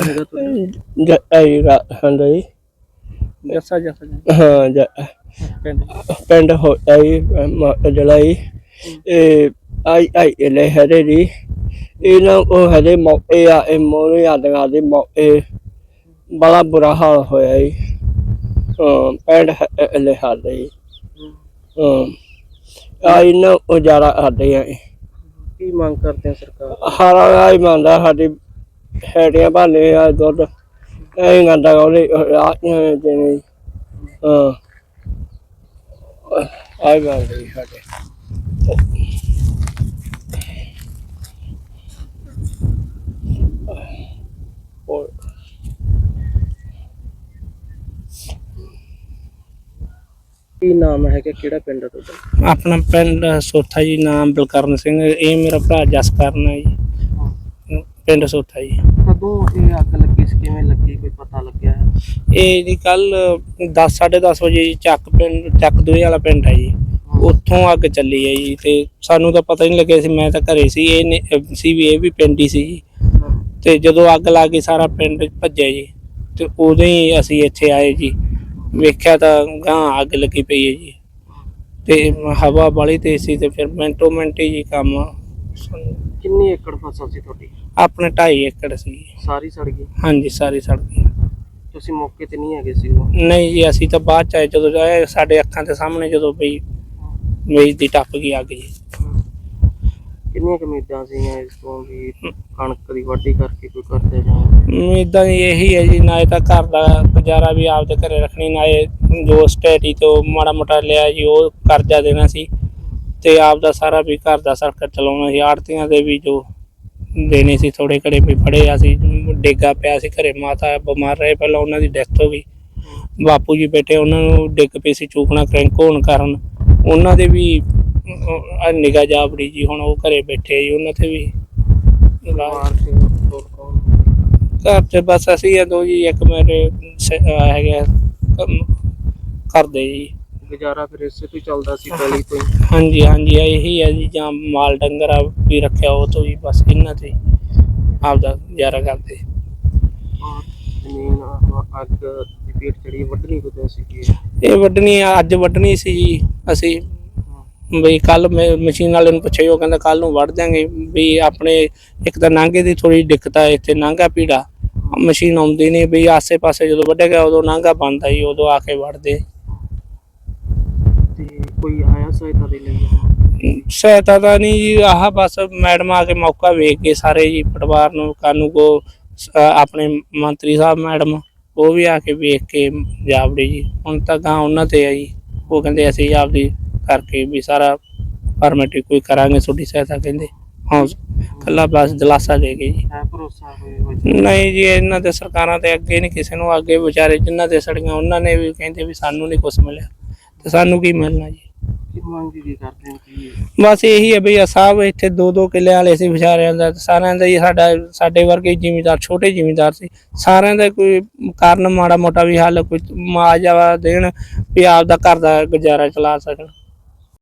ਹੈਗਾ ਤੁਹਾਡਾ ਜੱਈ ਹੰਦਈ ਜੱਸਾ ਜੱਸਾ ਜੀ, ਹਾਂ ਜ- ਪਿੰਡ। ਪਿੰਡ ਹੋਈ ਜਲਾਈ। ਇਹ ਆਈ ਆਈ ਲੈ ਹਰੇ ਦੀ ਇਹਨਾਂ ਉਹ ਹਰੇ ਮੌਕੇ ਆ ਇਹ ਮੋਰੇ ਆਦਿਆਂ ਦੇ ਮੌਕੇ ਬੜਾ ਬੁਰਾ ਹਾਲ ਹੋਇਆ ਜੀ। ਹਾਂ ਪਿੰਡ ਹ- ਲੈ ਹਾਲੇ ਹਾਂ। ਆ ਇਹਨਾਂ ਉਜਾਰਾ ਆਦੇ ਆ ਕੀ ਮੰਗ ਕਰਦੇ ਆ ਸਰਕਾਰ ਹਾਰਾ ਮੰਦਾ ਸਾਡੀ ਹੈੜੀਆਂ ਭਾਲੇ ਆ ਦੁੱਧ। ਐਂ ਗੰਦਾ ਉਹਦੇ ਆ ਜਿਵੇਂ ਹਾਂ। ਆਈ ਮੰਦੇ ਸਾਡੇ। ਹੋਰ। ਕੀ ਨਾਮ ਹੈਗਾ? ਕਿਹੜਾ ਪਿੰਡ ਤੁਹਾਡਾ? ਆਪਣਾ ਪਿੰਡ ਸੋਥਾ ਜੀ ਨਾਮ ਬਲਕਰਨ ਸਿੰਘ। ਇਹ ਮੇਰਾ ਭਰਾ ਜਸਕਰਨ ਹੈ ਜੀ। ਪਿੰਡ ਸੋਥਾ ਜੀ। ਕਦੋਂ ਇਹ ਅੱਗ ਲੱਗੀ ਸੀ? ਕਿਵੇਂ ਲੱਗੀ? ਕੋਈ ਪਤਾ ਲੱਗਿਆ? ਹੈ ਇਹ ਜੀ ਕੱਲ 10 10:30 ਵਜੇ ਜੀ ਚੱਕ ਪਿੰਡ ਚੱਕ ਦੋਏ ਵਾਲਾ ਪਿੰਡ ਹੈ ਜੀ। ਉੱਥੋਂ ਅੱਗ ਚੱਲੀ ਹੈ ਜੀ ਤੇ ਸਾਨੂੰ ਤਾਂ ਪਤਾ ਹੀ ਨਹੀਂ ਲੱਗਿਆ ਸੀ ਮੈਂ ਤਾਂ ਘਰੇ ਸੀ ਇਹ ਨੇ- ਸੀ ਵੀ ਇਹ ਵੀ ਪਿੰਡ ਹੀ ਸੀ ਜੀ। ਤੇ ਜਦੋਂ ਅੱਗ ਲੱਗ ਗਈ ਸਾਰਾ ਪਿੰਡ ਭੱਜਿਆ ਜੀ ਤੇ ਉਦੋਂ ਹੀ ਅਸੀਂ ਇੱਥੇ ਆਏ ਜੀ। ਵੇਖਿਆ ਤਾਂ ਗਾਂ ਅੱਗ ਲੱਗੀ ਪਈ ਹੈ ਜੀ। ਤੇ ਹਵਾ ਬੜੀ ਤੇਜ਼ ਸੀ ਤੇ ਫਿਰ ਮਿੰਟੋ ਮਿੰਟ ਹੀ ਜੀ ਕੰਮ ਸਾਨੂੰ- ਕਿੰਨੀ ਏਕੜ ਫਸਲ ਸੀ ਤੁਹਾਡੀ? ਆਪਣੇ 2.5 ਏਕੜ ਸੀ। ਸਾਰੀ ਸੜ ਗਈ? ਹਾਂਜੀ ਸਾਰੀ ਸੜ ਗਈ। ਤੁਸੀਂ ਮੌਕੇ ਤੇ ਨਹੀਂ ਹੈਗੇ ਸੀ ਉਹ ਨਹੀਂ ਜੀ ਅਸੀਂ ਤਾਂ ਬਾਅਦ ਚ ਆਏ ਜਦੋਂ ਆਏ ਸਾਡੇ ਅੱਖਾਂ ਦੇ ਸਾਹਮਣੇ ਜਦੋਂ ਬਈ ਮੇਜ ਦੀ ਟੱਪ ਗਈ ਅੱਗ ਜੀ। ਕਿੰਨੀਆਂ ਕੁ ਉਮੀਦਾਂ ਸੀਗੀਆਂ ਇਸ ਤੋਂ ਵੀ ਕਣਕ ਦੀ ਵਾਢੀ ਕਰਕੇ ਕੋਈ ਕਰਦੇ ਜਾਂ? ਉਮੀਦਾਂ ਇਹੀ ਹੈ ਜੀ ਨਾ ਇਹ ਤਾਂ ਘਰ ਦਾ ਗੁਜ਼ਾਰਾ ਵੀ ਆਪਦੇ ਘਰੇ ਰੱਖਣੀ ਨਾ ਇਹ ਜੋ ਸਟੇਟੀ ਤੋਂ ਮਾੜਾ ਮੋਟਾ ਲਿਆ ਜੀ ਉਹ ਕਰਜ਼ਾ ਦੇਣਾ ਸੀ। ਤੇ ਆਪਦਾ ਸਾਰਾ ਵੀ ਘਰ ਦਾ ਸਰਕਟ ਚਲਾਉਣਾ ਸੀ ਆੜਤੀਆਂ ਦੇ ਵੀ ਜੋ ਦੇਣੇ ਸੀ ਥੋੜੇ ਘੜੇ ਵੀ ਫੜੇ ਆ ਸੀ ਡੇਗਾ ਪਿਆ ਸੀ ਘਰੇ ਮਾਤਾ ਬਿਮਾਰ ਰਹੇ ਪਹਿਲਾਂ ਉਹਨਾਂ ਦੀ ਡੈਥ ਹੋ ਗਈ। ਬਾਪੂ ਜੀ ਬੇਟੇ ਉਹਨਾਂ ਨੂੰ ਡਿੱਗ ਪਈ ਸੀ ਚੂਕਣਾ ਕ੍ਰੈਂਕ ਹੋਣ ਕਾਰਨ। ਉਹਨਾਂ ਦੇ ਵੀ ਨਿਗਾਹ ਜਾਬੜੀ ਜੀ ਹੁਣ ਉਹ ਘਰੇ ਬੈਠੇ ਜੀ ਉਹਨਾਂ ਤੇ ਵੀ ਘਰ ਚ ਬਸ ਅਸੀਂ ਆ ਦੋ ਜੀ ਇੱਕ ਮੇਰੇ ਹੈਗੇ ਕਰਦੇ ਜੀ। ਗੁਜ਼ਾਰਾ ਫਿਰ ਇਸੇ ਤੋਂ ਹੀ ਚੱਲਦਾ ਸੀ ਪਹਿਲੀ ਤੋਂ ਹੀ ਹਾਂਜੀ ਹਾਂਜੀ ਇਹੀ ਹੈ ਜੀ ਜਾਂ ਮਾਲ ਡੰਗਰ ਆ ਵੀ ਰੱਖਿਆ ਉਹ ਤੋਂ ਹੀ ਬਸ ਇਹਨਾਂ ਤੇ ਹੀ ਆਪਦਾ ਗੁਜ਼ਾਰਾ ਕਰਦੇ। ਔਰ ਜ਼ਮੀਨ ਅਹ, ਅੱਗ ਦੀ ਪੇਟ ਚੜੀ ਵੱਢਣੀ ਕਦੋਂ ਸੀ ਇਹ ਵੱਢਣੀ ਆ, ਅੱਜ ਵੱਢਣੀ ਸੀ ਜੀ ਅਸੀਂ ਬਈ ਕੱਲ ਮਸ਼ੀਨ ਵਾਲੇ ਨੂੰ ਪੁੱਛਿਆ ਜੀ, ਉਹ ਕਹਿੰਦਾ ਕੱਲ ਨੂੰ ਵੱਢ ਦਿਆਂਗੇ ਵੀ ਆਪਣੇ ਇੱਕ ਤਾਂ ਨਾਂਗੇ ਦੀ ਥੋੜੀ ਦਿੱਕਤ ਆ ਇੱਥੇ ਨਾਂਗਾ ਪੀੜਾ। ਮਸ਼ੀਨ ਆਉਂਦੀ ਨਹੀਂ ਵੀ ਆਸੇ ਪਾਸੇ ਜਦੋਂ ਵੱਢਿਆ ਗਿਆ ਉਦੋਂ ਨਾਂਗਾ ਬੰਦਾ ਜੀ ਉਦੋਂ ਆ ਕੇ ਵੱਢਦੇ। ਕੋਈ ਆਇਆ ਸਹਾਇਤਾ ਦੇ ਲਈ ਸਹਾਇਤਾ ਤਾਂ ਨਹੀਂ ਜੀ ਆਹ ਬਸ ਮੈਡਮ ਆ ਕੇ ਮੌਕਾ ਵੇਖ ਕੇ ਸਾਰੇ ਜੀ ਪਰਿਵਾਰ ਨੂੰ ਕਾਨੂੰ ਕੋ ਸ- ਆਪਣੇ ਮੰਤਰੀ ਸਾਹਿਬ ਮੈਡਮ ਉਹ ਵੀ ਆ ਕੇ ਵੇਖ ਕੇ ਜਾਵੜੇ ਜੀ। ਹੁਣ ਤਾਂ ਗਾਂ ਉਹਨਾਂ ਤੇ ਆ ਜੀ। ਉਹ ਕਹਿੰਦੇ ਅਸੀਂ ਆਪਦੀ ਕਰਕੇ ਵੀ ਸਾਰਾ ਫਾਰਮੈਲਿਟੀ ਕੋਈ ਕਰਾਂਗੇ ਤੁਹਾਡੀ ਸਹਾਇਤਾ ਕਹਿੰਦੇ। ਹਾਂ ਕੱਲਾ ਬਸ ਦਿਲਾਸਾ ਦੇ ਗਏ ਜੀ। ਹੈ ਭਰੋਸਾ ਹੋਏ ਨਹੀਂ ਜੀ ਇਹਨਾਂ ਦੇ ਸਰਕਾਰਾਂ ਤੇ ਅੱਗੇ ਨਹੀਂ ਕਿਸੇ ਨੂੰ ਅੱਗੇ ਵਿਚਾਰੇ ਜਿਨ੍ਹਾਂ ਦੇ ਸੜੀਆਂ ਉਹਨਾਂ ਨੇ ਵੀ ਕਹਿੰਦੇ ਵੀ ਸਾਨੂੰ ਨਹੀਂ ਕੁਝ ਮਿਲਿਆ। ਤੇ ਸਾਨੂੰ ਕੀ ਮਿਲਣਾ ਜੀ? ਕੀ ਮੰਗ ਕੀ ਕਰਦੇ ਹੋ ਕੀ ਬਸ ਇਹੀ ਹੈ ਵੀ ਆ ਸਾਹਿਬ ਇੱਥੇ ਦੋ ਦੋ ਕਿੱਲੇ ਵਾਲੇ ਸੀ ਵਿਚਾਰਿਆਂ ਦਾ ਸਾਰਿਆਂ ਦਾ ਹੀ ਸਾਡਾ, ਸਾਡੇ ਵਰਗੇ ਜਿਮੀਦਾਰ, ਛੋਟੇ ਜਿਮੀਦਾਰ ਸੀ। ਸਾਰਿਆਂ ਦਾ ਕੋਈ ਕਾਰਨ ਮਾੜਾ ਮੋਟਾ ਵੀ ਹੱਲ, ਕੋਈ ਮੁਆਵਜ਼ਾ ਦੇਣ ਵੀ ਆਪਦਾ ਘਰ ਦਾ ਗੁਜ਼ਾਰਾ ਚਲਾ ਸਕਣ।